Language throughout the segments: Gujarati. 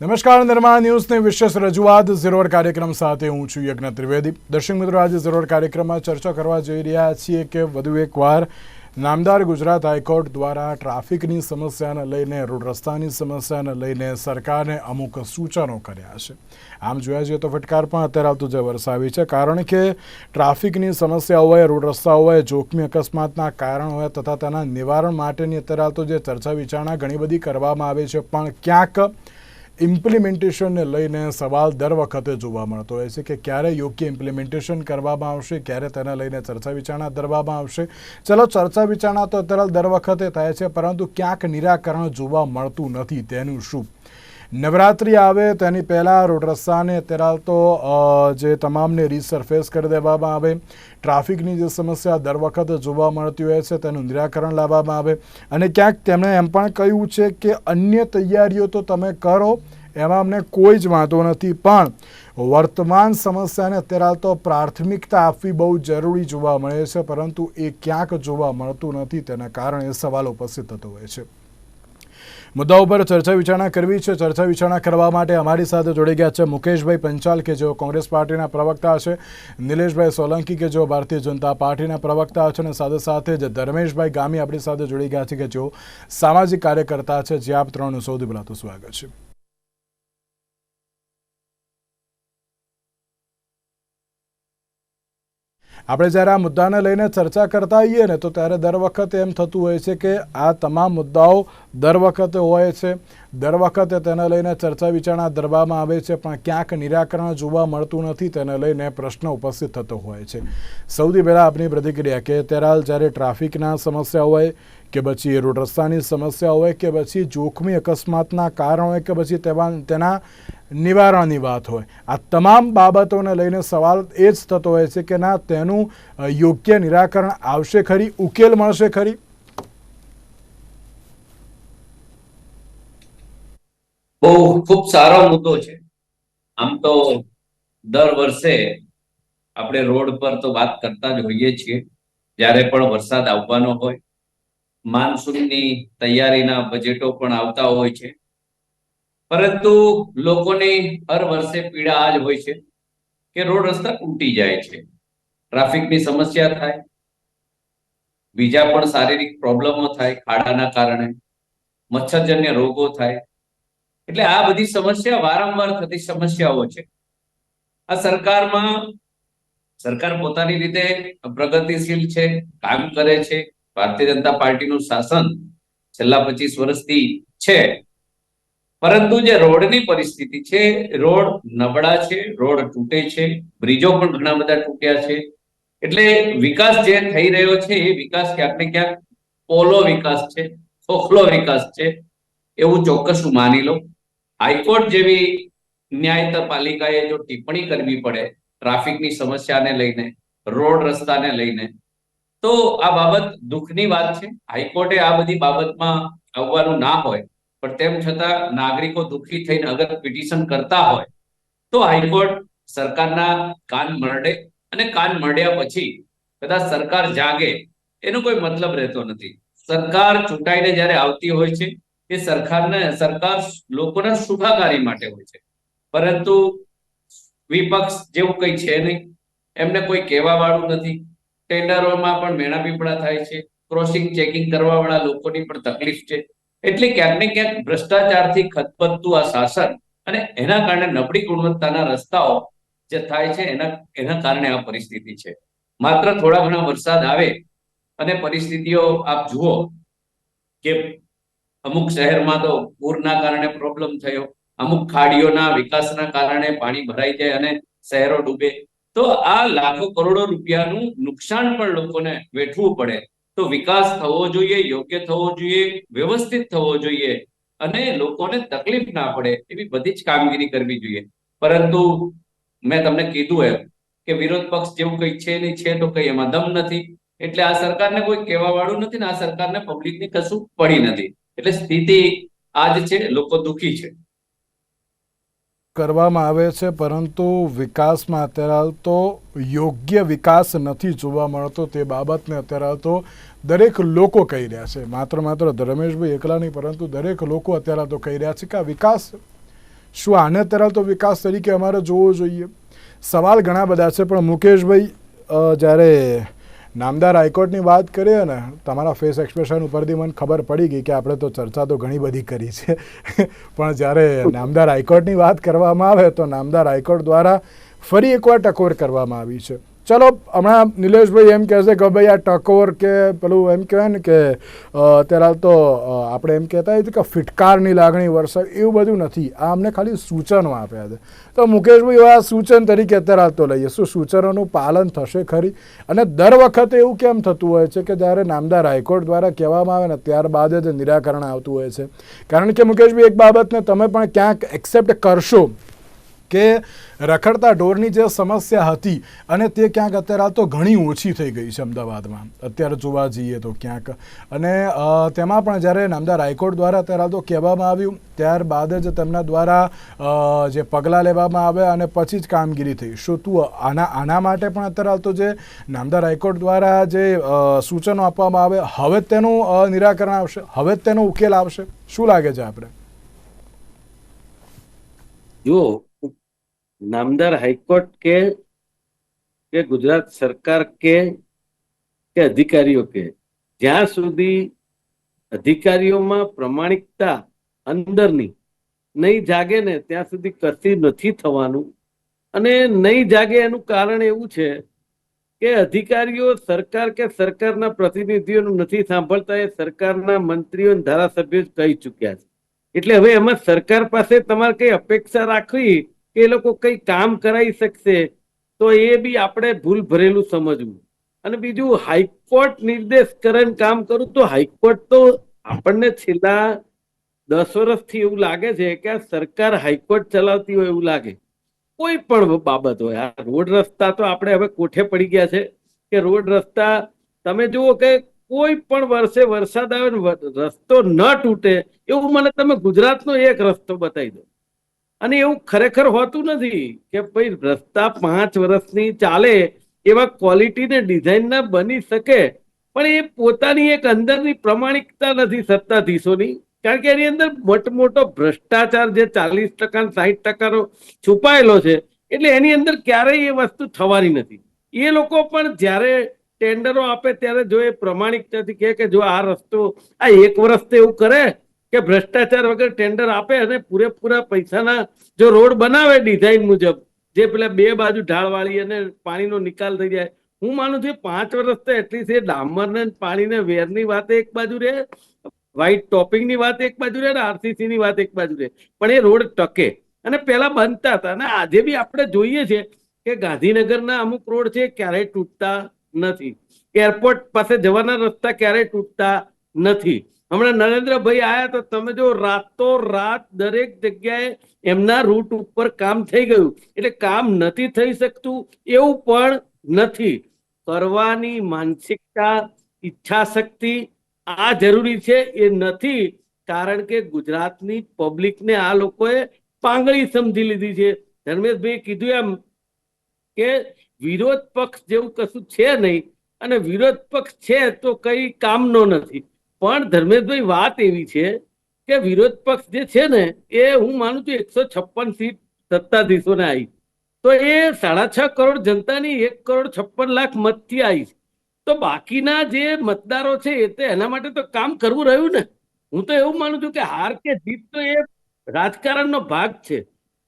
નમસ્કાર, નિર્માણ ન્યૂઝની વિશેષ રજૂઆત. ઝીરોડ કાર્યક્રમ સાથે હું છું યજ્ઞ ત્રિવેદી. દર્શક મિત્રો, આજે ઝીરોડ કાર્યક્રમમાં ચર્ચા કરવા જઈ રહ્યા છીએ કે વધુ એકવાર નામદાર ગુજરાત હાઈકોર્ટ દ્વારા ટ્રાફિકની સમસ્યાને લઈને, રોડ રસ્તાની સમસ્યાને લઈને સરકારને અમુક સૂચનો કર્યા છે. આમ જોયા જઈએ તો ફટકાર પણ અત્યારે આવતું જે વરસાવી છે. કારણ કે ટ્રાફિકની સમસ્યા હોય, રોડ રસ્તા હોય, જોખમી અકસ્માતના કારણ હોય તથા તેના નિવારણ માટેની અત્યારે આવતો જે ચર્ચા વિચારણા ઘણી બધી કરવામાં આવે છે. પણ ક્યાંક ઇમ્પ્લિમેન્ટેશનને લઈને સવાલ દર વખતે જોવા મળતો હોય છે કે ક્યારે યોગ્ય ઇમ્પ્લિમેન્ટેશન કરવામાં આવશે, ક્યારે તેને લઈને ચર્ચા વિચારણા ધરવામાં આવશે. ચલો, ચર્ચા વિચારણા તો અત્યારે દર વખતે થાય છે, પરંતુ ક્યાંક નિરાકરણ જોવા મળતું નથી. તેનું શું? નવરાત્રિ આવે તેની પહેલાં રોડ રસ્તાને અત્યારે તો જે તમામને રીસરફેસ કરી દેવામાં આવે. ટ્રાફિકની જે સમસ્યા દર વખતે જોવા મળતી હોય છે, તેનું નિરાકરણ લાવવામાં આવે. અને ક્યાંક તેમણે એમ પણ કહ્યું છે કે અન્ય તૈયારીઓ તો તમે કરો, એમાં અમને કોઈ જ વાંધો નથી. પણ વર્તમાન સમસ્યાને અત્યારે તો પ્રાથમિકતા આપવી બહુ જરૂરી જોવા મળે છે, પરંતુ એ ક્યાંક જોવા મળતું નથી, તેના કારણે સવાલ ઉપસ્થિત થતો હોય છે. મુદ્દા ઉપર ચર્ચા વિચારણા કરવી છે. ચર્ચા વિચારણા કરવા માટે અમારી સાથે જોડી ગયા છે મુકેશભાઈ પંચાલ, કે જેઓ કોંગ્રેસ પાર્ટીના પ્રવક્તા છે, નિલેશભાઈ સોલંકી, કે જેઓ ભારતીય જનતા પાર્ટીના પ્રવક્તા છે, અને સાથે સાથે જ ધર્મેશભાઈ ગામી આપણી સાથે જોડી ગયા છે, કે જેઓ સામાજિક કાર્યકર્તા છે. જે આપ ત્રણનું સૌથી પહેલાં સ્વાગત છે. આપણે જ્યારે આ મુદ્દાને લઈને ચર્ચા કરતા આવીએ ને, તો ત્યારે દર વખતે એમ થતું હોય છે કે આ તમામ મુદ્દાઓ દર વખતે હોય છે. દર વખતે તેને લઈને ચર્ચા વિચારણા ધરવામાં આવે છે, પણ ક્યાંક નિરાકરણ જોવા મળતું નથી તેને લઈને પ્રશ્ન ઉપસ્થિત થતો હોય છે. સૌથી પહેલાં આપણી પ્રતિક્રિયા કે અત્યારે જ્યારે ટ્રાફિકના સમસ્યા હોય, કે પછી રોડ રસ્તાની સમસ્યા હોય, કે પછી જોખમી અકસ્માતના કારણ હોય, કે પછી તેવા તેના નિવારણની વાત હોય. આ તમામ બાબતોને લઈને સવાલ એ જ થતો હોય છે કે ના, તેનું યોગ્ય નિરાકરણ આવશે ખરી? ઉકેલ મળશે ખરી? બહુ ખૂબ સારો મુદ્દો છે. આમ તો દર વર્ષે આપણે રોડ પર તો વાત કરતા જ હોઈએ છીએ. જ્યારે પણ વરસાદ આવવાનો હોય, માનસૂનની તૈયારીના બજેટો પણ આવતા હોય છે. પરંતુ લોકોની હર વર્ષે પીડા આ જ હોય છે કે રોડ રસ્તા તૂટી જાય છે. ટ્રાફિકની સમસ્યા થાય. બીજા પણ શારીરિક પ્રોબ્લેમો થાય ખાડાના કારણે. મચ્છરજન્ય રોગો થાય. એટલે આ બધી સમસ્યા વારંવાર થતી સમસ્યાઓ છે. આ સરકારમાં, સરકાર પોતાની રીતે પ્રગતિશીલ છે, કામ કરે છે. ભારતીય જનતા પાર્ટીનું શાસન છેલ્લા પચીસ વર્ષથી છે. પરંતુ જે રોડની પરિસ્થિતિ છે, રોડ નબળા છે, રોડ તૂટે છે, બ્રિજો પણ ઘણા બધા તૂટ્યા છે. એટલે વિકાસ જે થઈ રહ્યો છે, એ વિકાસ ક્યાંક ને ક્યાંક પોલો વિકાસ છે, ખોખલો વિકાસ છે, એવું ચોક્કસ હું માની લઉં. હાઈકોર્ટ જેવી ન્યાય પાલિકાએ જો ટિપ્પણી કરવી પડે, ટ્રાફિકની સમસ્યાને લઈને, રોડ રસ્તાને લઈને, તો આ બાબત દુઃખની વાત છે. હાઈકોર્ટે આ બધી બાબતમાં આવવાનું ના હોય પણ તેમ છતાં નાગરિકો દુઃખી થઈને અગર પિટિશન કરતા હોય, તો હાઈકોર્ટ સરકારના કાન મરડે અને કાન મળ્યા પછી કદાચ સરકાર જાગે, એનો કોઈ મતલબ રહેતો નથી. સરકાર ચૂંટાઈને જ્યારે આવતી હોય છે, એ સરકારને, સરકાર લોકોના સુખાકારી માટે હોય છે. પરંતુ વિપક્ષ જેવું કઈ છે નહીં. એમને કોઈ કહેવા વાળું નથી. ટેન્ડરોમાં પણ મેણા પીપળા થાય છે. ક્રોસિંગ, ચેકિંગ કરવા વાળા લોકોની પણ તકલીફ છે. એટલે ક્યાંક ને ક્યાંક ભ્રષ્ટાચારથી ખતબતતું આ શાસન અને એના કારણે નબળી ગુણવત્તાના રસ્તાઓ જે થાય છે, એના એના કારણે આ પરિસ્થિતિ છે. માત્ર થોડા ઘણા વરસાદ આવે અને પરિસ્થિતિઓ આપ જુઓ કે અમુક શહેરમાં તો પૂરના કારણે પ્રોબ્લેમ થયો, અમુક ખાડીઓના વિકાસના કારણે પાણી ભરાઈ જાય અને શહેરો ડૂબે. તો આ લાખો કરોડો રૂપિયાનું નુકસાન પણ લોકોને વેઠવું પડે. તો વિકાસ થવો જોઈએ, યોગ્ય થવો જોઈએ, વ્યવસ્થિત થવો જોઈએ અને લોકોને તકલીફ ના પડે એવી બધી જ કામગીરી કરવી જોઈએ. પરંતુ મેં તમને કીધું એમ કે વિરોધ પક્ષ જેવું કઈ છે નહીં, છે તો કઈ એમાં દમ નથી. એટલે આ સરકારને કોઈ કહેવા વાળું નથી ને આ સરકારને પબ્લિકની કશું પડી નથી. એટલે સ્થિતિ આજ છે, લોકો દુખી છે. કરવામાં આવે છે, પરંતુ વિકાસમાં અત્યારે હાલ તો યોગ્ય વિકાસ નથી જોવા મળતો તે બાબતને અત્યારે હાલ તો દરેક લોકો કહી રહ્યા છે. માત્ર માત્ર ધર્મેશભાઈ એકલા નહીં, પરંતુ દરેક લોકો અત્યારે તો કહી રહ્યા છે કે આ વિકાસ શું આને અત્યારે તો વિકાસ તરીકે અમારે જોવો જોઈએ. સવાલ ઘણા બધા છે, પણ મુકેશભાઈ જ્યારે નામદાર હાઈકોર્ટની વાત કરીએ ને, તમારા ફેસ એક્સપ્રેશન ઉપરથી મને ખબર પડી ગઈ કે આપણે તો ચર્ચા તો ઘણી બધી કરી છે. પણ જ્યારે નામદાર હાઈકોર્ટની વાત કરવામાં આવે તો નામદાર હાઈકોર્ટ દ્વારા ફરી એકવાર ટકોર કરવામાં આવી છે. ચલો, હમણાં નિલેશભાઈ એમ કહે છે કે ભાઈ આ ટકોર કે પેલું એમ કહેવાય ને કે અત્યારે તો આપણે એમ કહેતા હોય કે ફિટકારની લાગણી વરસાદ, એવું બધું નથી. આ અમને ખાલી સૂચનો આપ્યા છે. તો મુકેશભાઈ એવા સૂચન તરીકે અત્યારે હાલ તો લઈએ. શું સૂચનોનું પાલન થશે ખરી? અને દર વખતે એવું કેમ થતું હોય છે કે જ્યારે નામદાર હાઈકોર્ટ દ્વારા કહેવામાં આવે ને, ત્યારબાદ જ નિરાકરણ આવતું હોય છે. કારણ કે મુકેશભાઈ, એક બાબતને તમે પણ ક્યાંક એક્સેપ્ટ કરશો. કે રખડતા ઢોરની જે સમસ્યા હતી અને તે ક્યાંક અત્યારે તો ઘણી ઓછી થઈ ગઈ છે અમદાવાદમાં. અત્યારે જોવા જઈએ તો ક્યાંક. અને તેમાં પણ જ્યારે નામદાર હાઈકોર્ટ દ્વારા અત્યારે તો કહેવામાં આવ્યું, ત્યારબાદ જ તેમના દ્વારા જે પગલાં લેવામાં આવ્યા અને પછી જ કામગીરી થઈ. શું તું આના આના માટે પણ અત્યારે તો જે નામદાર હાઈકોર્ટ દ્વારા જે સૂચનો આપવામાં આવે, હવે તેનું નિરાકરણ આવશે? હવે તેનો ઉકેલ આવશે? શું લાગે છે આપણે જો નામદાર હાઈકોર્ટ કે કે ગુજરાત સરકાર કે કે અધિકારીઓ કે, જ્યાં સુધી અધિકારીઓમાં પ્રમાણિકતા અંદરની નહીં જાગે ને ત્યાં સુધી કશી નથી થવાનું. અને નહીં જાગે એનું કારણ એવું છે કે અધિકારીઓ સરકાર કે સરકારના પ્રતિનિધિઓનું નથી સાંભળતા એ સરકારના મંત્રીઓ ધારાસભ્યો કહી ચૂક્યા છે. એટલે હવે એમાં સરકાર પાસે તમારે કઈ અપેક્ષા રાખવી એ લોકો કઈ કામ કરાવી શકશે, તો એ બી આપણે ભૂલ ભરેલું સમજવું. અને બીજું, હાઈકોર્ટ નિર્દેશ કરે કામ કરું તો હાઈકોર્ટ તો આપણને છેલ્લા દસ વર્ષથી એવું લાગે છે કે આ સરકાર હાઈકોર્ટ ચલાવતી હોય એવું લાગે. કોઈ પણ બાબત હોય. આ રોડ રસ્તા તો આપણે હવે કોઠે પડી ગયા છે કે રોડ રસ્તા, તમે જુઓ કે કોઈ પણ વર્ષે વરસાદ આવે રસ્તો ન તૂટે, એવું મને તમે ગુજરાતનો એક રસ્તો બતાવી દો. અને એવું ખરેખર હોતું નથી કે ભાઈ રસ્તા પાંચ વર્ષની ચાલે એવા ક્વોલિટી ને ડિઝાઇન ના બની શકે, પણ એ પોતાની એક અંદરની પ્રમાણિકતા નથી સત્તાધીશોની. કારણ કે એની અંદર મોટો મોટો ભ્રષ્ટાચાર જે ચાલીસ ટકા સાહીઠ ટકાનો છુપાયેલો છે, એટલે એની અંદર ક્યારેય એ વસ્તુ થવાની નથી. એ લોકો પણ જ્યારે ટેન્ડરો આપે ત્યારે જો એ પ્રમાણિક નથી કે જો આ રસ્તો આ એક વર્ષ તો એવું કરે કે ભ્રષ્ટાચાર વગર ટેન્ડર આપે અને પૂરેપૂરા પૈસાના જો રોડ બનાવે ડિઝાઇન મુજબ, જે પેલા બે બાજુ ઢાળવાળી અને પાણીનો નિકાલ થઈ જાય. હું માનું છું પાંચ વર્ષ તો એટલી એ ડામરને પાણીને વેરની વાત એક બાજુ રહે વ્હાઈટ ટોપિંગની વાત એક બાજુ રહે અને આરસીસી ની વાત એક બાજુ રહે. પણ એ રોડ ટકે. અને પેલા બનતા હતા. અને આજે બી આપણે જોઈએ છે કે ગાંધીનગરના અમુક રોડ છે ક્યારેય તૂટતા નથી. એરપોર્ટ પાસે જવાના રસ્તા ક્યારેય તૂટતા નથી. હમણાં નરેન્દ્રભાઈ આયા તો તમે જો રાતો રાત દરેક જગ્યાએ એમના રૂટ ઉપર કામ થઈ ગયું. એટલે કામ નથી થઈ શકતું, એવું પણ નથી. કરવાની માનસિકતા ઈચ્છા શક્તિ આ જરૂરી છે, એ નથી. કારણ કે ગુજરાતની પબ્લિકને આ લોકોએ પાંગળી સમજી લીધી છે. ધર્મેશભાઈ કીધું એમ કે વિરોધ પક્ષ જેવું કશું છે નહીં. અને વિરોધ પક્ષ છે તો કઈ કામનો નથી. પણ ધર્મેશભાઈ વાત એવી છે કે વિરોધ પક્ષ જે છે ને, એ હું માનું છું એકસો છપ્પન સીટ સત્તાધીશોને આવી તો એ સાડા છ કરોડ જનતાની એક કરોડ છપ્પન લાખ મતથી આવી છે. તો બાકીના જે મતદારો છે એ તો એના માટે તો કામ કરવું રહ્યું ને. હું તો એવું માનું છું કે હાર કે જીત તો એ રાજકારણનો ભાગ છે.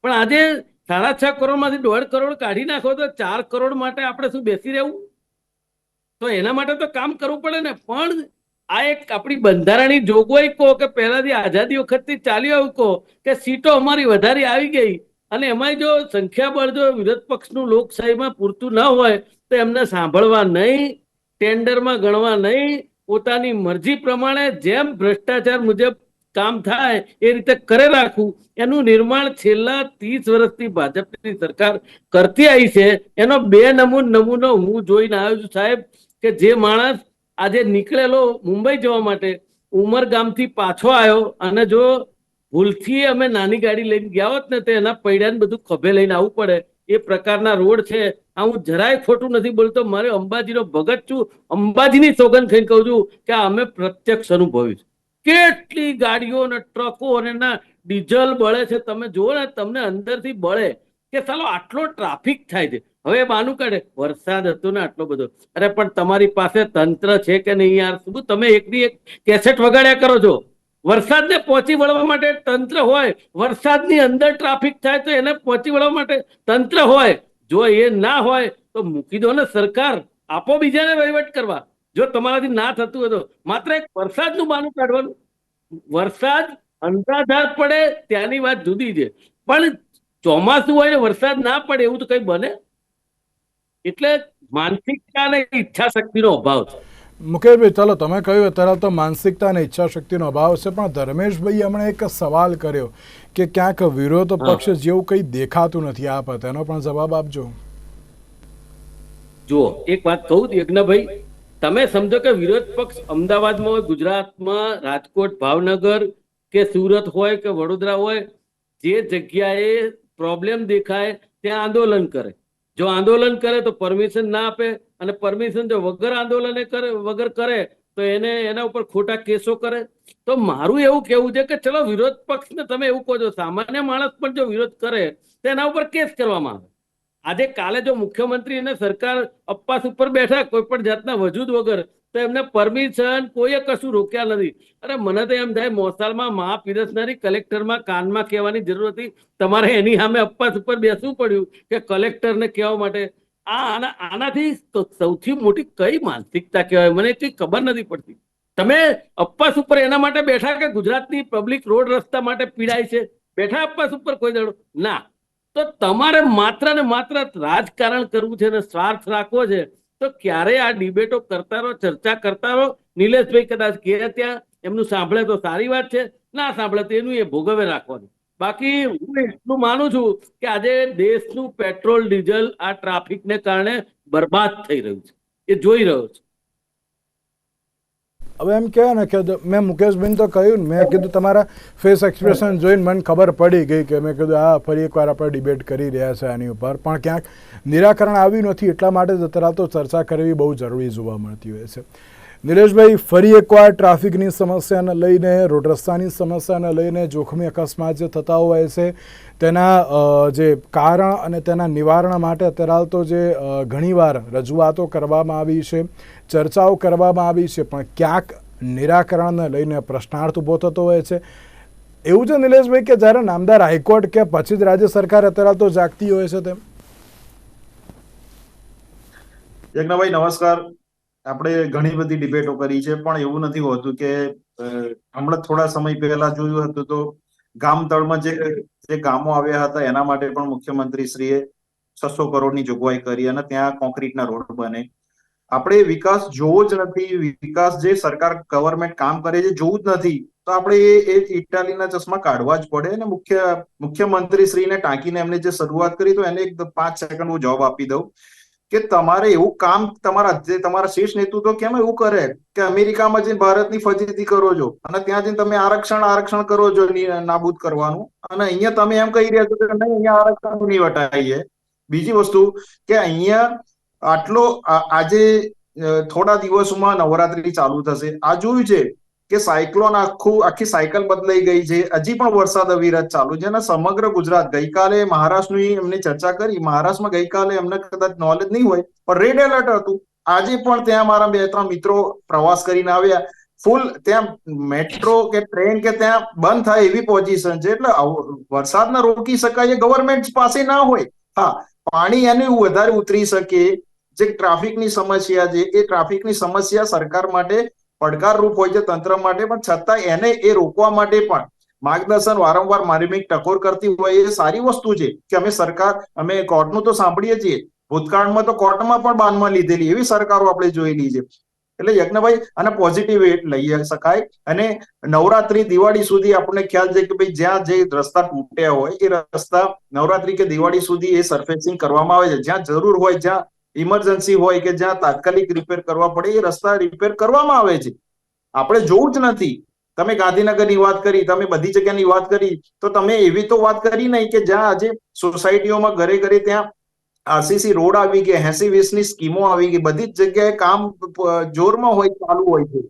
પણ આજે સાડા છ કરોડમાંથી દોઢ કરોડ કાઢી નાખો તો ચાર કરોડ માટે આપણે શું બેસી રહેવું? તો એના માટે તો કામ કરવું પડે ને. પણ આ એક આપણી બંધારણની જોગવાઈ કહો કે પહેલાથી આઝાદી વખતથી ચાલી આવ્યું કહો કે સીટો અમારી વધારે આવી ગઈ. અને એમાં જો સંખ્યાબળ જો વિરોધ પક્ષનું લોકશાહીમાં પૂરતું ન હોય તો એમને સાંભળવા નહીં, ટેન્ડરમાં ગણવા નહીં, પોતાની મરજી પ્રમાણે જેમ ભ્રષ્ટાચાર મુજબ કામ થાય એ રીતે કરે રાખવું. એનું નિર્માણ છેલ્લા ત્રીસ વર્ષથી ભાજપની સરકાર કરતી આવી છે. એનો બે નમૂન નમૂનો હું જોઈને આવ્યો છું સાહેબ કે જે માણસ આજે નીકળેલો મુંબઈ જવા માટે ઉમરગામથી પાછો આવ્યો અને જો ભૂલથી અમે નાની ગાડી લઈને ગયા હોત ને તો એના પૈડાને બધું ખભે લઈને આવવું પડે. એ પ્રકારના રોડ છે. આ હું જરાય ખોટું નથી બોલતો. મારે અંબાજીનો ભગત છું. અંબાજીની સોગંદ ખાઈને કહું છું કે અમે પ્રત્યક્ષ અનુભવ્યું છે. કેટલી ગાડીઓ અને ટ્રકો અને ના ડીઝલ બળે છે. તમે જુઓ ને, તમને અંદરથી બળે કે ચાલો આટલો ટ્રાફિક થાય છે. હવે બાનું કાઢે, વરસાદ હતો ને આટલો બધો. અરે, પણ તમારી પાસે તંત્ર છે કે નહીં યાર? શું તમે એકની એક કેસેટ વગાડ્યા કરો છો? વરસાદને પહોંચી વળવા માટે તંત્ર હોય, વરસાદની અંદર ટ્રાફિક થાય તો એને પહોંચી વળવા માટે તંત્ર હોય. જો એ ના હોય, તો મૂકી દો ને સરકાર. આપો બીજાને વહીવટ કરવા. જો તમારાથી ના થતું હોય તો. માત્ર એક વરસાદનું બાનું કાઢવાનું. વરસાદ અંધાધાર પડે, ત્યાંની વાત જુદી છે. પણ ચોમાસું હોય ને વરસાદ ના પડે એવું તો કઈ બને એટલે માનસિકતા અને ઈચ્છા શક્તિનો અભાવ છે. મુકેશભાઈ ચાલો તમે કહ્યું અત્યારે તો માનસિકતા અને ઈચ્છા શક્તિનો અભાવ છે પણ ધર્મેશભાઈ હમણાં એક સવાલ કર્યો કે ક્યાંક વિરોધ પક્ષ જેવું કંઈ દેખાતું નથી આપ તેનો પણ જવાબ આપજો. જુઓ એક વાત કહું યજ્ઞભાઈ તમે સમજો કે વિરોધ પક્ષ અમદાવાદમાં હોય ગુજરાતમાં રાજકોટ ભાવનગર કે સુરત હોય કે વડોદરા હોય જે જગ્યાએ પ્રોબ્લેમ દેખાય ત્યાં આંદોલન કરે. જો આંદોલન કરે તો પરમિશન ના આપે અને પરમિશન જો વગર આંદોલને કરે, વગર કરે તો એને, એના ઉપર ખોટા કેસો કરે. તો મારું એવું કેવું છે કે ચલો વિરોધ પક્ષને તમે એવું કહો છો, સામાન્ય માણસ પણ જો વિરોધ કરે, તો એના ઉપર કેસ કરવામાં આવે. આજે કાલે જો મુખ્યમંત્રી અને સરકાર અપવાસ ઉપર બેઠા કોઈ પણ જાતના વજૂદ વગર, તો એમને પરમિશન કોઈએ કશું રોક્યા નથી. અરે મને તો એમ થાય મોસાલમાં મહા પીરસનારી કલેક્ટરમાં કાનમાં કહેવાની જરૂર હતી. તમારે એની સામે અપવાસ ઉપર બેસવું પડ્યું કે કલેક્ટરને કહેવા માટે. આ આના, આનાથી સૌથી મોટી કઈ માનસિકતા કહેવાય? મને કઈ ખબર નથી પડતી. તમે અપવાસ ઉપર એના માટે બેઠા કે ગુજરાતની પબ્લિક રોડ રસ્તા માટે પીડાય છે? બેઠા અપવાસ ઉપર કોઈ દાડો? ના. તો તમારે માત્ર ને માત્ર રાજકારણ કરવું છે ને સ્વાર્થ રાખવો છે, તો ક્યારે આ ડિબેટો કરતા રહો, ચર્ચા કરતા રહો. નિલેશભાઈ કદાચ કે ત્યાં એમનું સાંભળે તો સારી વાત છે, ના સાંભળે તો એનું એ ભોગવે રાખવાનું. બાકી હું એટલું માનું છું કે આજે દેશનું પેટ્રોલ, ડીઝલ આ ટ્રાફિકને કારણે બરબાદ થઈ રહ્યું છે. એ જોઈ રહ્યો છે. હવે એમ કહેવાય ને કે મેં મુકેશભાઈને તો કહ્યું ને, મેં કીધું, તમારા ફેસ એક્સપ્રેશન જોઈને મને ખબર પડી ગઈ કે મેં કીધું આ ફરી એકવાર આપણે ડિબેટ કરી રહ્યા છે આની ઉપર. પણ ક્યાંક નિરાકરણ આવ્યું નથી એટલા માટે જ અત્યારે તો ચર્ચા કરવી બહુ જરૂરી જોવા મળતી હોય છે. નિલેશભાઈ, ફરી એકવાર ટ્રાફિકની સમસ્યાને લઈને રોડ રસ્તાની સમસ્યાને લઈને જોખમી અકસ્માત જે થતા હોય છે, તેના જે કારણ અને તેના નિવારણ માટે અત્યારે હાલ તો જે ઘણીવાર રજૂઆતો કરવામાં આવી છે, ચર્ચાઓ કરવામાં આવી છે, પણ ક્યાંક નિરાકરણને લઈને પ્રશ્નાર્થ ઊભો થતો હોય છે. એવું છે નિલેશભાઈ કે જ્યારે નામદાર હાઈકોર્ટ કે પછી જ રાજ્ય સરકાર અત્યારે તો જાગતી હોય છે તેમ? યજ્ઞભાઈ, નમસ્કાર. આપણે ઘણી બધી ડિબેટો કરી છે, પણ એવું નથી હોતું કે હમણાં થોડા સમય પહેલા જોયું હતું તો ગામ તળમાં જે જે ગામો આવ્યા હતા, એના માટે પણ મુખ્યમંત્રી શ્રીએ છસો કરોડની જોગવાઈ કરી અને ત્યાં કોન્ક્રીટના રોડ બને. આપણે વિકાસ જોવો જ નથી, વિકાસ જે સરકાર ગવર્મેન્ટ કામ કરે છે, જોવું જ નથી. તો આપણે એ એ ઇટાલીના ચશ્મા કાઢવા જ પડે અને મુખ્ય મુખ્યમંત્રી શ્રીને ટાંકીને એમને જે શરૂઆત કરી, તો એને એક પાંચ સેકન્ડ હું જવાબ આપી દઉં. કે તમારે એવું કામ તમારા જે તમારા શીર્ષ નેતૃત્વ કેમ એવું કરે? કે અમેરિકામાં જઈને ભારતની ફજીતી કરો છો અને ત્યાં જઈને તમે આરક્ષણ આરક્ષણ કરો છો નાબૂદ કરવાનું. અને અહીંયા તમે એમ કહી રહ્યા છો કે નહીં, અહીંયા આરક્ષણ નહીં વટાઈએ. બીજી વસ્તુ કે અહીંયા આટલો આજે થોડા દિવસોમાં નવરાત્રી ચાલુ થશે. આ જોયું છે કે સાયક્લોન આખું, આખી સાયકલ બદલાઈ ગઈ છે. હજી પણ વરસાદ અવિરત ચાલુ છે અને સમગ્ર ગુજરાત ગઈકાલે મહારાષ્ટ્રની એમની ચર્ચા કરી. મહારાષ્ટ્રમાં ગઈકાલે એમને કદાચ નોલેજ નહીં હોય, પણ રેડ એલર્ટ હતું. આજે પણ ત્યાં મારા બે ત્રણ મિત્રો પ્રવાસ કરીને આવ્યા. ફૂલ ત્યાં મેટ્રો કે ટ્રેન કે ત્યાં બંધ થાય એવી પોઝિશન છે. એટલે વરસાદને રોકી શકાય એ ગવર્મેન્ટ પાસે ના હોય. હા, પાણી એને વધારે ઉતરી શકે. જે ટ્રાફિકની સમસ્યા છે, એ ટ્રાફિકની સમસ્યા સરકાર માટે પડકારરૂપ હોય છે તંત્ર માટે, પણ છતાં એને એ રોકવા માટે પણ માર્ગદર્શન વારંવાર માર્મિક ટકોર કરતી હોય એ સારી વસ્તુ છે કે અમે સરકાર, અમે કોર્ટનું તો સાંભળીએ છીએ. ભૂતકાળમાં તો કોર્ટમાં પણ બાનમાં લીધેલી એવી સરકારો આપણે જોયેલી છે. એટલે યજ્ઞભાઈ અને પોઝિટિવ લઈ શકાય. અને નવરાત્રી, દિવાળી સુધી આપણને ખ્યાલ છે કે ભાઈ જ્યાં જે રસ્તા તૂટ્યા હોય, એ રસ્તા નવરાત્રી કે દિવાળી સુધી એ સરફેસિંગ કરવામાં આવે છે. જ્યાં જરૂર હોય, જ્યાં ઇમરજન્સી હોય કે જ્યાં તાત્કાલિક રિપેર કરવા પડે એ રસ્તા રિપેર કરવામાં આવે છે. આપણે જોવું જ નથી. તમે ગાંધીનગરની વાત કરી તમે બધી જગ્યાની વાત કરી તો તમે એવી તો વાત કરી નહીં કે જ્યાં આજે સોસાયટીઓમાં ઘરે ઘરે ત્યાં આરસીસી રોડ આવી ગયા એસી વીસની સ્કીમો આવી ગઈ બધી જ જગ્યાએ કામ જોરમાં હોય ચાલુ હોય છે.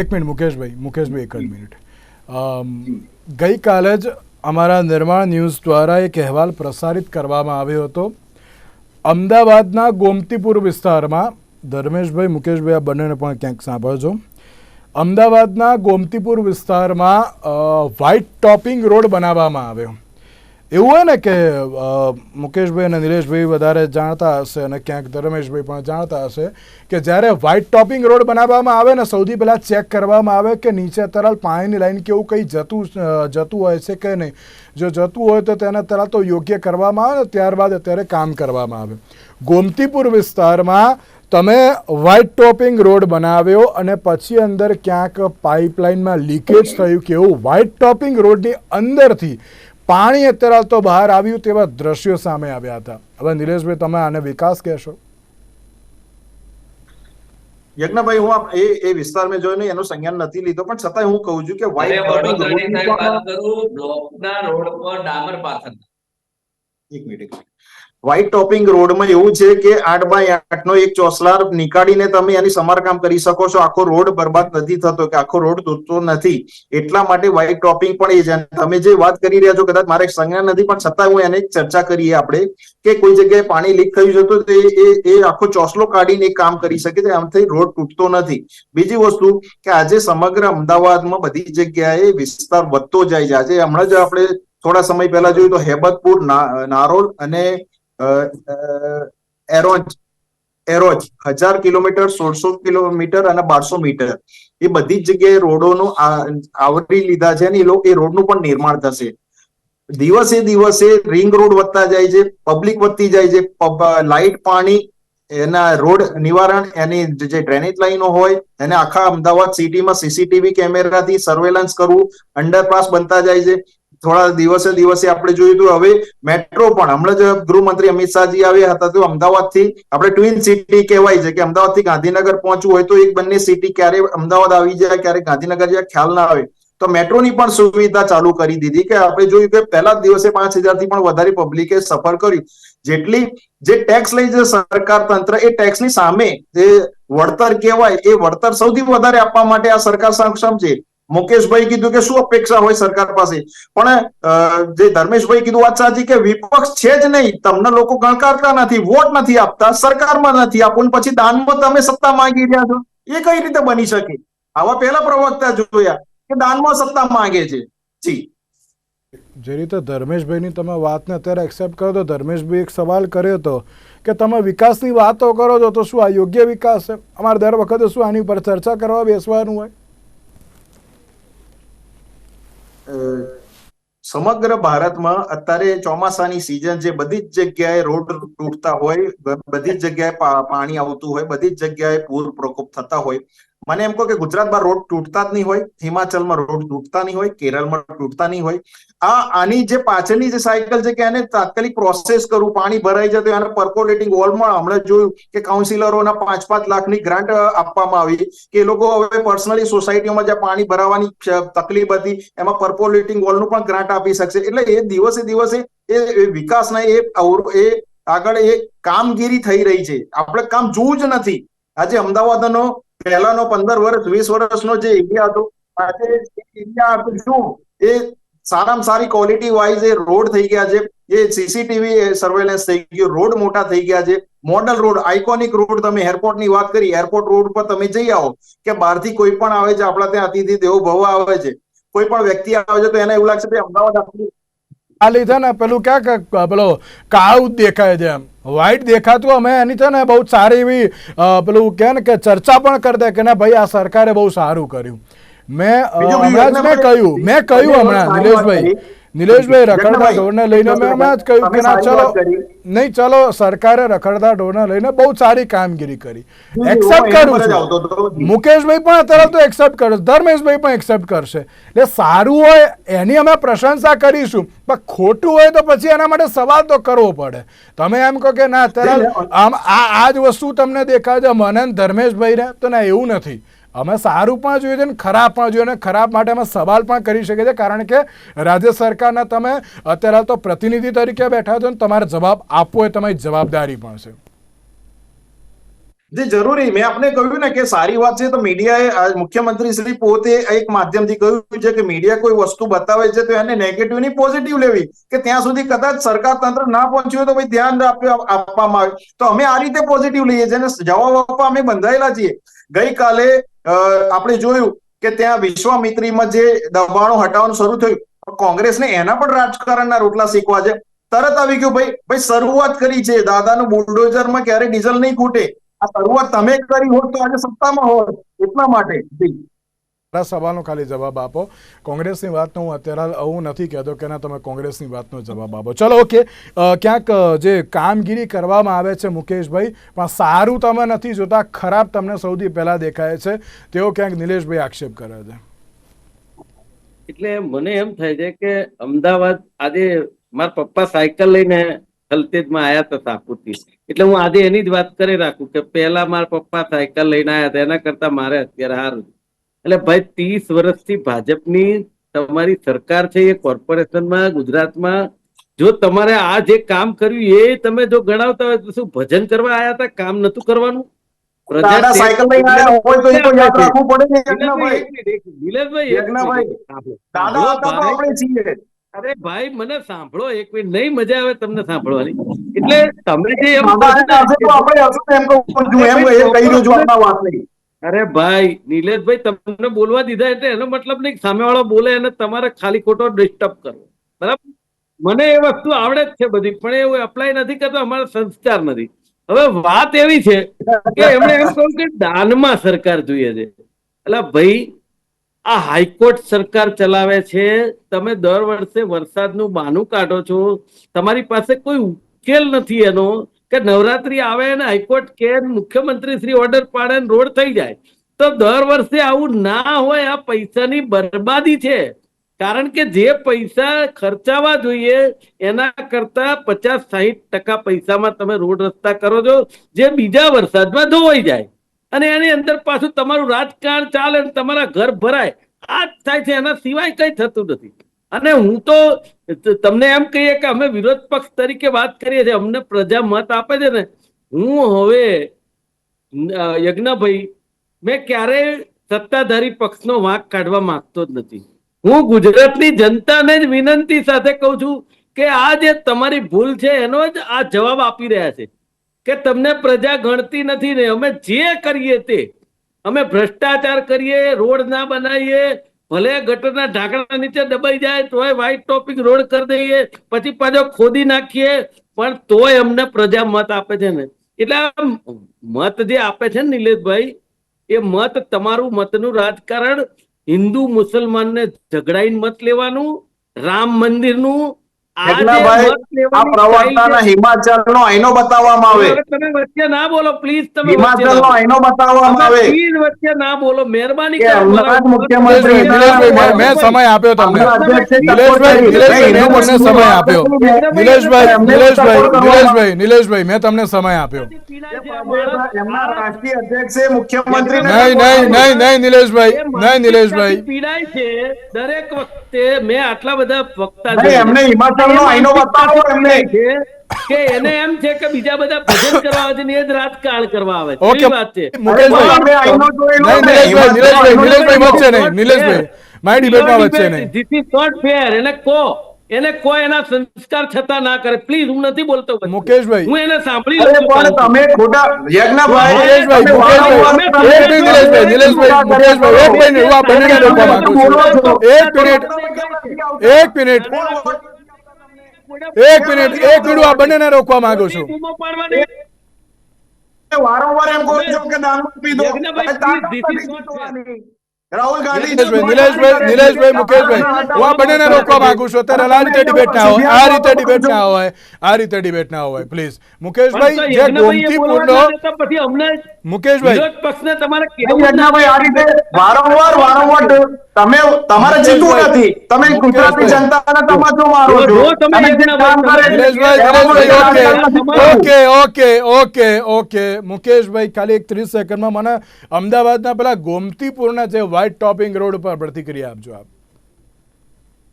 એક મિનિટ મુકેશભાઈ મુકેશભાઈ એક જ મિનિટ. ગઈકાલે જ અમારા નિર્માણ ન્યૂઝ દ્વારા એક અહેવાલ પ્રસારિત કરવામાં આવ્યો હતો. અમદાવાદના ગોમતીપુર વિસ્તારમાં ધર્મેશભાઈ, મુકેશભાઈ, આ બંનેને પણ ક્યાંક સાંભળજો. અમદાવાદના ગોમતીપુર વિસ્તારમાં વ્હાઇટ ટોપિંગ રોડ બનાવવામાં આવ્યો. એવું હોય ને કે મુકેશભાઈ અને નિલેશભાઈ વધારે જાણતા હશે અને ક્યાંક ધર્મેશભાઈ પણ જાણતા હશે કે જ્યારે વ્હાઇટ ટોપિંગ રોડ બનાવવામાં આવે ને, સૌથી પહેલાં ચેક કરવામાં આવે કે નીચે તરલ પાણીની લાઈન કેવું કંઈ જતું જતું હોય છે કે નહીં. જો જતું હોય તો તેને તરત તો યોગ્ય કરવામાં આવે ને, ત્યારબાદ અત્યારે કામ કરવામાં આવે. ગોમતીપુર વિસ્તારમાં તમે વ્હાઇટ ટોપિંગ રોડ બનાવ્યો અને પછી અંદર ક્યાંક પાઇપલાઇનમાં લીકેજ થયું કે એવું વ્હાઇટ ટોપિંગ રોડની અંદરથી પાણી અત્યારે તો બહાર આવ્યું તેવા દ્રશ્યો સામે આવ્યા હતા. હવે નિલેશભાઈ તમે આને વિકાસ કહેશો? યજ્ઞભાઈ હું એ એ વિસ્તાર મેં જોઈને એનું સંજ્ઞાન નથી લીધો પણ છતાંય હું કહું છું કે કરું બ્લોકના રોડ પર ડામર પાથર એક મિનિટ. વ્હાઇટ ટોપિંગ રોડમાં એવું છે કે આઠ બાય આઠ નો એક ચોસલા નીકાળીને તમે એની સમારકામ કરી શકો છો. આખો રોડ બરબાદ નથી થતો કે આખો રોડ તૂટતો નથી. એટલા માટે વ્હાઇટ ટોપિંગ પણ એ છે તમે જે વાત કરી રહ્યા છો, કદાચ મારે સંજ્ઞા નથી, પણ છતાં હું એને ચર્ચા કરીએ આપણે કે કોઈ જગ્યાએ પાણી લીક થયું છે તો એ એ આખો ચોસલો કાઢીને કામ કરી શકે છે. આમથી રોડ તૂટતો નથી. બીજી વસ્તુ કે આજે સમગ્ર અમદાવાદમાં બધી જગ્યાએ વિસ્તાર વધતો જાય છે. આજે હમણાં જ આપણે થોડા સમય પહેલા જોયું તો હેબતપુર નારોલ અને એરોજ એરોજ, હજાર કિલોમીટર, સોળસો કિલોમીટર અને બારસો મીટર. એ બધી જ જગ્યાએ રોડોનું આવરી લીધા છે અને એ લોકો, એ રોડનું પણ નિર્માણ થશે. દિવસે દિવસે રિંગ રોડ વધતા જાય છે, પબ્લિક વધતી જાય છે લાઇટ પાણી, એના રોડ નિવારણ, એની જે ડ્રેનેજ લાઈનો હોય, એને આખા અમદાવાદ સિટીમાં સીસીટીવી કેમેરાથી સર્વેલન્સ કરવું, અંડરપાસ બનતા જાય છે. થોડા દિવસે દિવસે આપણે જોયું હતું, હવે મેટ્રો પણ, હમણાં જ ગૃહમંત્રી અમિત શાહજી આવ્યા હતા, તો અમદાવાદથી આપણે ટ્વિન સિટી કહેવાય છે કે અમદાવાદથી ગાંધીનગર પહોંચવું હોય તો એક બંને સિટી ક્યારે અમદાવાદ આવી જાય, ક્યારે ગાંધીનગર જાય, ખ્યાલ ના આવે. તો મેટ્રોની પણ સુવિધા ચાલુ કરી દીધી કે આપણે જોયું કે પહેલા જ દિવસે પાંચ હજારથી પણ વધારે પબ્લિકે સફર કર્યું. જેટલી જે ટેક્સ લઈ છે સરકાર તંત્ર, એ ટેક્સની સામે જે વળતર કહેવાય, એ વળતર સૌથી વધારે આપવા માટે આ સરકાર સક્ષમ છે. મુકેશભાઈ કીધું કે શું અપેક્ષા હોય સરકાર પાસે? પણ જે ધર્મેશભાઈ કીધું વાત સાચી કે વિપક્ષ છે જ નહીં. તમને લોકો ગણકારતા નથી, વોટ નથી આપતા, સરકારમાં નથી આપવું. પછી દાનમાં તમે સત્તા માંગી રહ્યા છો. એ કઈ રીતે બની શકે? આવા પહેલા પ્રવક્તા જોયા કે દાનમાં સત્તા માંગે છે. જી. જે રીતે ધર્મેશભાઈની તમે વાતને અત્યારે એક્સેપ્ટ કરો તો ધર્મેશભાઈ એક સવાલ કર્યો હતો કે તમે વિકાસની વાતો કરો છો તો શું આ યોગ્ય વિકાસ છે? અમારે દર વખતે શું આની પર ચર્ચા કરવા બેસવાનું હોય? સમગ્ર ભારતમાં અત્યારે ચોમાસાની સિઝન છે બધી જ જગ્યાએ રોડ તૂટતા હોય બધી જ જગ્યાએ પાણી આવતું હોય, બધી જ જગ્યાએ પૂર પ્રકોપ થતા હોય. મને એમ કહો કે ગુજરાતમાં રોડ તૂટતા જ નહીં હોય, હિમાચલમાં રોડ તૂટતા નહીં હોય, કેરળમાં તૂટતા નહીં હોય. આ આની જે પાછળની જે સાયકલ છે કે એને તાત્કાલિક પ્રોસેસ કરવું પાણી ભરાઈ જતું એને પર્કોલેટિંગ વોલમાં હમણાં જોયું કે કાઉન્સિલરોના પાંચ પાંચ લાખની ગ્રાન્ટ આપવામાં આવી કે એ લોકો હવે પર્સનલી સોસાયટીઓમાં જ્યાં પાણી ભરાવાની તકલીફ હતી, એમાં પર્કોલેટિંગ વોલનું પણ ગ્રાન્ટ આપી શકશે. એટલે એ દિવસે દિવસે એ વિકાસના એ એ આગળ એ કામગીરી થઈ રહી છે. આપણે કામ જોવું જ નથી. આજે અમદાવાદનો પહેલાનો પંદર વર્ષ, વીસ વર્ષનો જે એરિયા હતો, આજે એરિયા આપણે જુઓ, એ સારામાં સારી ક્વોલિટી વાઇઝ એ રોડ થઈ ગયા છે. એ સીસીટીવી સર્વેલન્સ થઈ ગયું. રોડ મોટા થઈ ગયા છે. મોડલ રોડ આઇકોનિક રોડ તમે એરપોર્ટની વાત કરી એરપોર્ટ રોડ પર તમે જઈ આવો કે બહારથી કોઈ પણ આવે છે, આપણા ત્યાં અતિથિ, દેવો, ભવ આવે છે, કોઈ પણ વ્યક્તિ આવે છે તો એને એવું લાગશે કે અમદાવાદ આ લીધે ને, પેલું ક્યાં પેલો કાળું દેખાય છે એમ. વ્હાઈટ દેખાતું અમે, એની છે ને બહુ સારી એવી પેલું કે ને કે ચર્ચા પણ કરી દે કે ના ભાઈ આ સરકારે બહુ સારું કર્યું. મેં હમણાં જ મેં કહ્યું મેં કહ્યું હમણાં નિલેશભાઈ. નિલેશભાઈ રખડતા ઢોરને લઈને મેં હમણાં જ કહ્યું કે ના ચલો નહીં ચલો સરકારે રખડતા ઢોરને લઈને બહુ સારી કામગીરી કરી. એક્સેપ્ટ કરું છું. મુકેશભાઈ પણ અત્યારે તો એક્સેપ્ટ કરશે ધર્મેશભાઈ પણ એક્સેપ્ટ કરશે. એટલે સારું હોય એની અમે પ્રશંસા કરીશું પણ ખોટું હોય તો પછી એના માટે સવાલ તો કરવો પડે. તમે એમ કહો કે ના અત્યારે આમ આ આ જ વસ્તુ તમને દેખાય છે. મને ને ધર્મેશભાઈને તો ના એવું નથી. અમે સારું પણ જોઈએ છે ને ખરાબ પણ જોઈએ અને ખરાબ માટે અમે સવાલ પણ કરી શકીએ છીએ. કારણ કે રાજ્ય સરકારના તમે અત્યારે તો પ્રતિનિધિ તરીકે બેઠા છો ને તમારે જવાબ આપવો એ તમારી જવાબદારી પણ છે. જે, જરૂરી. મેં આપને કહ્યું ને કે સારી વાત છે તો મીડિયાએ મુખ્યમંત્રી શ્રી પોતે એક માધ્યમથી કહ્યું છે કે મીડિયા કોઈ વસ્તુ બતાવે છે તો એને નેગેટિવની પોઝિટિવ લેવી. કે ત્યાં સુધી કદાચ સરકાર તંત્ર ના પહોંચ્યું તો ભાઈ ધ્યાન આપવામાં આવે. તો અમે આ રીતે પોઝિટિવ લઈએ છીએ જવાબ આપવા અમે બંધાયેલા છીએ. ગઈકાલે આપણે જોયું કે ત્યાં વિશ્વામિત્રીમાં જે દબાણો હટાવવાનું શરૂ થયું કોંગ્રેસને એના પણ રાજકારણના રોટલા શીખવા છે. તરત આવી ગયું, ભાઈ ભાઈ, શરૂઆત કરી છે. દાદાનું બુલડોઝરમાં ક્યારે ડીઝલ નહીં ખૂટે. આ શરૂઆત તમે કરી હોત તો આજે સત્તામાં હોત એટલા માટે. મારા સવાલનો ખાલી જવાબ આપો. કોંગ્રેસની વાતનો હું અત્યારે આવું નથી કહેતો કે ના, તમે કોંગ્રેસની વાતનો જવાબ આપો. ચલો, ઓકે. ક્યાંક જે કામગીરી કરવામાં આવે છે મુકેશભાઈ, પણ સારું તમે નથી જોતા, ખરાબ તમને સૌથી પહેલાં દેખાય છે. તેઓ ક્યાંક નિલેશભાઈ આક્ષેપ કરે છે. એટલે મને એમ થાય છે કે અમદાવાદ આજે મારા પપ્પા સાયકલ લઈને હલતેજમાં આયા હતા સાપુરથી એટલે હું આજે એની જ વાત કરી રાખું કે પહેલા મારા પપ્પા સાયકલ લઈને આયા હતા, એના કરતા મારે અત્યારે સારું એટલે ભાઈ ત્રીસ વર્ષથી ભાજપની તમારી સરકાર છે એ કોર્પોરેશનમાં ગુજરાતમાં. જો તમારે આ જે કામ કર્યું એ તમે જો ગણાવતા હોય તો શું ભજન કરવા આવ્યા હતા? કામ નતું કરવાનું? અરે ભાઈ મને સાંભળો એક મિનિટ નહીં મજા આવે તમને સાંભળવાની. એટલે તમે જે એમ અરે ભાઈ, નિલેશભાઈ, તમને બોલવા દીધા એટલે એનો મતલબ નહીં સામેવાળો બોલે અને તમારે ખાલી ખોટો ડિસ્ટર્બ કરવો. બરાબર? મને એ વસ્તુ આવડે જ છે બધી, પણ એવું એપ્લાય નથી કરતો, અમારો સંસ્કાર નથી. હવે વાત એવી છે કે એમણે એમ કહ્યું કે દાનમાં સરકાર જોઈએ છે. એટલે ભાઈ, આ હાઈકોર્ટ સરકાર ચલાવે છે, તમે દર વર્ષે વરસાદનું બાનું કાઢો છો, તમારી પાસે કોઈ ઉકેલ નથી એનો. કે નવરાત્રી આવે અને હાઈકોર્ટ કે મુખ્યમંત્રી શ્રી ઓર્ડર પાડે રોડ થઈ જાય, તો દર વર્ષે આવું ના હોય, આ પૈસાની બરબાદી છે. કારણ કે જે પૈસા ખર્ચાવા જોઈએ, એના કરતા પચાસ સાહીઠ ટકા પૈસામાં તમે રોડ રસ્તા કરો છો, જે બીજા વરસાદમાં ધોવાઈ જાય. અને એની અંદર પાછું તમારું રાજકારણ ચાલે તમારા ઘર ભરાય, આ જ થાય છે, એના સિવાય કઈ થતું નથી. અને હું તો તમને એમ કહીએ કે અમે વિરોધ પક્ષ તરીકે વાત કરીએ છીએ, અમને પ્રજા મત આપે છે ને, હું હવે યજ્ઞભાઈ, મેં ક્યારે સત્તાધારી પક્ષનો વાંક કાઢવા માંગતો જ નથી. હું ગુજરાતની જનતાને જ વિનંતી સાથે કહું છું કે આ જે તમારી ભૂલ છે, એનો જ આ જવાબ આપી રહ્યા છે. કે તમને પ્રજા ગણતી નથી ને, અમે જે કરીએ તે, અમે ભ્રષ્ટાચાર કરીએ, રોડ ના બનાવીએ ભલે ગટરના ઢાંકણા નીચે દબાઈ જાય, તોય વ્હાઈટ ટોપિક રોડ કરી દઈએ, પછી પાછો ખોદી નાખીએ, પણ તોય અમને પ્રજા મત આપે છે ને. એટલે મત જે આપે છે ને નિલેશભાઈ, એ મત તમારું મતનું રાજકારણ હિન્દુ મુસલમાનને ઝઘડાઈને મત લેવાનું, રામ મંદિરનું આ પ્રવક્તાના હિમાચલનો આઈનો બતાવવામાં આવે. તમે વચ્ચે ના બોલો પ્લીઝ તમે હિમાચલનો આઈનો બતાવવામાં આવે. please વચ્ચે ના બોલો. મહેરબાની કરીને મુખ્યમંત્રી નિલેશભાઈ નિલેશભાઈ મેં- સમય આપ્યો તમને. નિલેશભાઈ, સમય આપ્યો. નિલેશભાઈ નિલેશભાઈ નિલેશભાઈ નિલેશભાઈ મેં તમને સમય આપ્યો. એમના રાષ્ટ્રીય અધ્યક્ષે મુખ્યમંત્રીને નહીં નહીં નહીં નહીં નિલેશભાઈ નહીં નિલેશભાઈ. પીડાય છે દરેક વખતે. મેં આટલા બધા વક્તા એમને હિમાચલનો આઈનો બતાવો એમને. કે એને એમ છે કે બીજા બધા ભજન કરવા આવે છે ને એ જ રાજકારણ કરવા આવે છે. ઓકે વાત છે. નિલેશભાઈ નિલેશભાઈ નિલેશભાઈ આઈનો વચ્ચે નહીં નિલેશભાઈ. મારી ડિબેટમાં વચ્ચે નહીં. ધીસ ઇઝ નોટ ફેર એને કહો. એને કોઈ એના સંસ્કાર છતાં ના કરે. પ્લીઝ હું નથી બોલતો મુકેશભાઈ. હું એને સાંભળી લઉં પણ તમે ખોટા યજ્ઞભાઈ મુકેશભાઈ મુકેશભાઈ એક મિનિટ નિલેશભાઈ નિલેશભાઈ મુકેશભાઈ એક મિનિટ હું આ બંનેને રોકવા માંગુ છું. એક મિનિટ એક મિનિટ. એક મિનિટ એક મિનિટ આ બંનેને રોકવા માંગુ છું. વારંવાર એમ કહો છો કે દાન આપી રાહુલ ગાંધી નિલેશભાઈ નિલેશભાઈ નિલેશભાઈ મુકેશભાઈ હું આ બંનેને રોકવા માંગુ છું. અત્યારે આ રીતે ડિબેટ ના હોય. આ રીતે ડિબેટ ના હોય. આ રીતે ડિબેટ ના હોય. પ્લીઝ મુકેશભાઈ જે પછી અમને મુકેશભાઈ વિરોધ પક્ષને તમારે કહેવું આ રીતે વારંવાર વારંવાર તમે તમારે જીતવું નથી. તમે ગુજરાતની જનતાને તમાચો મારો છો? તમે ઓકે ઓકે ઓકે ઓકે. મુકેશભાઈ ખાલી એક ત્રીસ સેકન્ડમાં મને અમદાવાદના પેલા ગોમતીપુરના જે વ્હાઇટ ટોપિંગ રોડ પર પ્રતિક્રિયા આપજો આપ.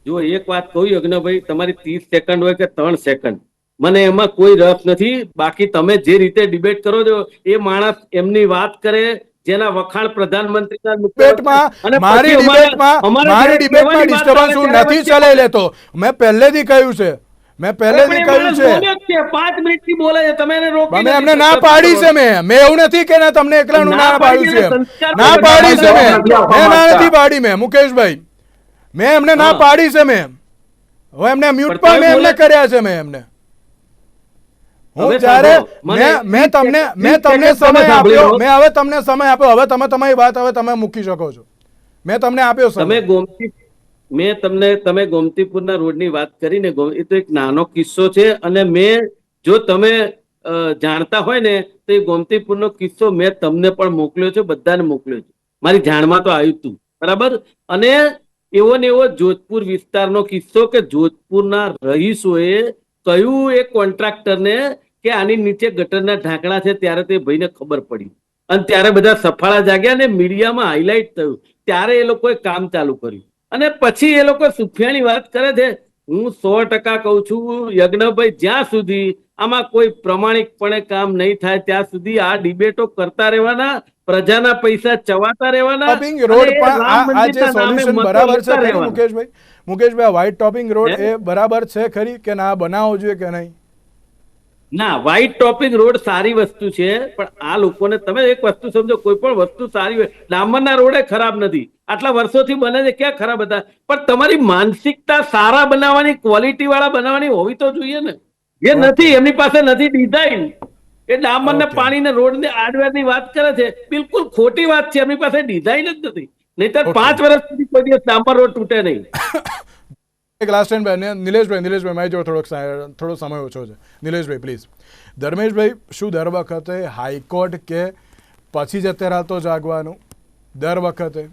જો એક વાત કહું યજ્ઞભાઈ તમારી ત્રીસ સેકન્ડ હોય કે ત્રણ સેકન્ડ મને એમાં કોઈ રસ નથી. બાકી તમે જે રીતે ડિબેટ કરો છો એ માણસ એમની વાત કરે જેના વખાણ પ્રધાનમંત્રીના ડિબેટમાં મારી ડિબેટમાં મારી ડિબેટમાં ડિસ્ટર્બન્સ હું નથી ચલાવી લેતો. મેં પહેલેથી કહ્યું છે. મેં પહેલેથી કહ્યું છે. બોલ્યો જ છે. મિનિટથી બોલે છે. તમે એને રોકી મેં એમને ના પાડી છે મેં. મેં એવું નથી કે ના તમને એકલાનું ના ના પાડી પાડ્યું છે ના પાડી છે મેં. મેં ના નથી પાડી મેં મુકેશભાઈ. મેં એમને ના પાડી છે મેં. હવે એમને મ્યુટ પણ પણ મેં એમને કર્યા છે મેં એમને. હું જ્યારે મેં તમને મેં તમને સમય આપ્યો. મેં હવે તમને સમય આપ્યો. હવે તમે તમારી વાત હવે તમે મૂકી શકો છો. મેં તમને આપ્યો તમે ગોમતી મેં તમને તમે ગોમતીપુરના રોડની વાત કરીને એ તો એક નાનો કિસ્સો છે અને મેં જો તમે જાણતા હોય ને તો એ ગોમતીપુરનો કિસ્સો મેં તમને પણ મોકલ્યો છે બધાને મોકલ્યો છે. મારી જાણમાં તો આવ્યું હતું બરાબર? અને એવો ને એવો જોધપુર વિસ્તારનો કિસ્સો કે જોધપુરના રહીશોએ કયું એ કોન્ટ્રાક્ટરને કે આની નીચે ગટરના ઢાંકણા છે ત્યારે તે ભાઈને ખબર પડી. અને ત્યારે બધા સફાળા જાગ્યા ને મીડિયામાં હાઇલાઇટ થયું. ત્યારે એ લોકોએ કામ ચાલુ કર્યું. અને પછી એ લોકો સુફિયાની વાત કરે છે હું સો ટકા કહું છું યજ્ઞભાઈ જ્યાં સુધી આમાં કોઈ પ્રમાણિકપણે કામ નહીં થાય ત્યાં સુધી આ ડિબેટો કરતા રહેવાના પ્રજાના પૈસા ચવાતા રહેવાના ટોપિંગ રોડ પણ આ જે સોલ્યુશન બરાબર છે. મુકેશભાઈ? મુકેશભાઈ વ્હાઇટ ટોપિંગ રોડ એ બરાબર છે ખરી કે ના? બનાવવો જોઈએ કે નહીં? ના વ્હાઈટ ટોપિંગ રોડ સારી વસ્તુ છે પણ આ લોકોને તમે એક વસ્તુ સમજો કોઈ પણ વસ્તુ સારી હોય ડામરના રોડે ખરાબ નથી. આટલા વર્ષોથી બને છે ક્યાં ખરાબ હતા? પણ તમારી માનસિકતા સારા બનાવવાની ક્વોલિટી વાળા બનાવવાની હોવી તો જોઈએ ને. જે નથી એમની પાસે નથી ડિઝાઇન એ ડામર ને. પાણી ને રોડ ને આડવેરની વાત કરે છે. બિલકુલ ખોટી વાત છે એમની પાસે ડિઝાઇન જ નથી. નહીતર પાંચ વર્ષ સુધી કોઈ દિવસ ડામર રોડ તૂટે નહીં. એક લાસ્ટ ટાઈમ ભાઈ નિલેશભાઈ નિલેશભાઈ, મારી જોડે થોડોક થોડો સમય ઓછો છે. નિલેશભાઈ પ્લીઝ ધર્મેશભાઈ, શું દર વખતે હાઈકોર્ટ કે પછી જ અત્યારે તો જાગવાનું? દર વખતે.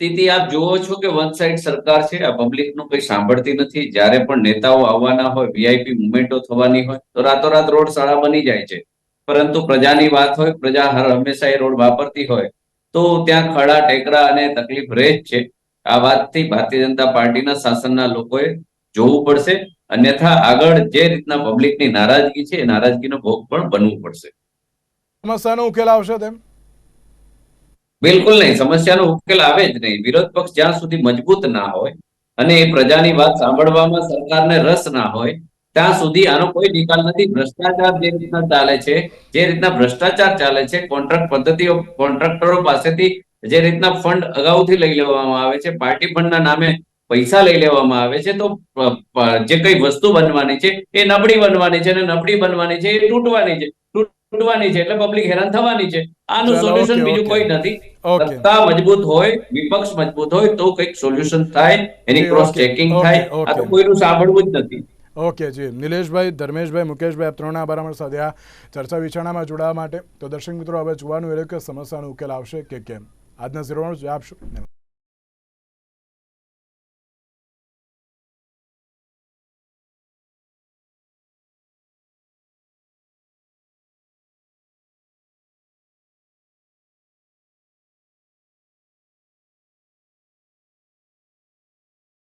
સ્થિતિ આપ જુઓ છો કે વન સાઈડ સરકાર છે, આ પબ્લિકનું કઈ સાંભળતી નથી. જ્યારે પણ નેતાઓ આવવાના હોય વીઆઈપી મુવમેન્ટો થવાની હોય, તો રાતોરાત રોડ સારા બની જાય છે. પરંતુ પ્રજાની વાત હોય, પ્રજા હર હંમેશા એ રોડ વાપરતી હોય, તો ત્યાં ખડા, ટેકરા અને તકલીફ રહે જ છે. આ વાતથી ભારતીય જનતા પાર્ટીના શાસનના લોકોએ જોવું પડશે. અન્યથા આગળ જે રીતના પબ્લિકની નારાજગી છે એ નારાજગીનો ભોગ પણ બનવું પડશે. સમસ્યાનો ઉકેલ આવશે તેમ? બિલકુલ નહીં. સમસ્યાનો ઉકેલ આવે જ નહીં. વિરોધ પક્ષ જ્યાં સુધી મજબૂત ના હોય અને એ પ્રજાની વાત સાંભળવામાં સરકારને રસ ના હોય ત્યાં સુધી આનો કોઈ નિકાલ નથી. ભ્રષ્ટાચાર જે રીતના ચાલે છે જે રીતના ભ્રષ્ટાચાર ચાલે છે કોન્ટ્રાક્ટ પદ્ધતિઓ કોન્ટ્રાક્ટરો પાસેથી જે રીતના ફંડ અગાઉથી લઈ લેવામાં આવે છે પાર્ટી ફંડના નામે પૈસા લઈ લેવામાં આવે છે તો જે કઈ વસ્તુ બનવાની છે એ નબળી બનવાની છે અને નબળી બનવાની છે એ તૂટવાની છે. તૂટવાની છે એટલે પબ્લિક હેરાન થવાની છે. આનું સોલ્યુશન બીજું કોઈ નથી. સત્તા મજબૂત હોય વિપક્ષ મજબૂત હોય તો કંઈક સોલ્યુશન થાય એની ક્રોસ ચેકિંગ થાય. આ તો કોઈનું સાંભળવું જ નથી. ઓકે જી. નિલેશભાઈ ધર્મેશભાઈ મુકેશભાઈ આપ ત્રણના બરાબર સાથે આ ચર્ચા વિચારણામાં જોડાવા માટે. તો દર્શક મિત્રો હવે જોવાનું એ રહ્યું કે સમસ્યાનો ઉકેલ આવશે કે કેમ? adna Zero Arms ve Abşur.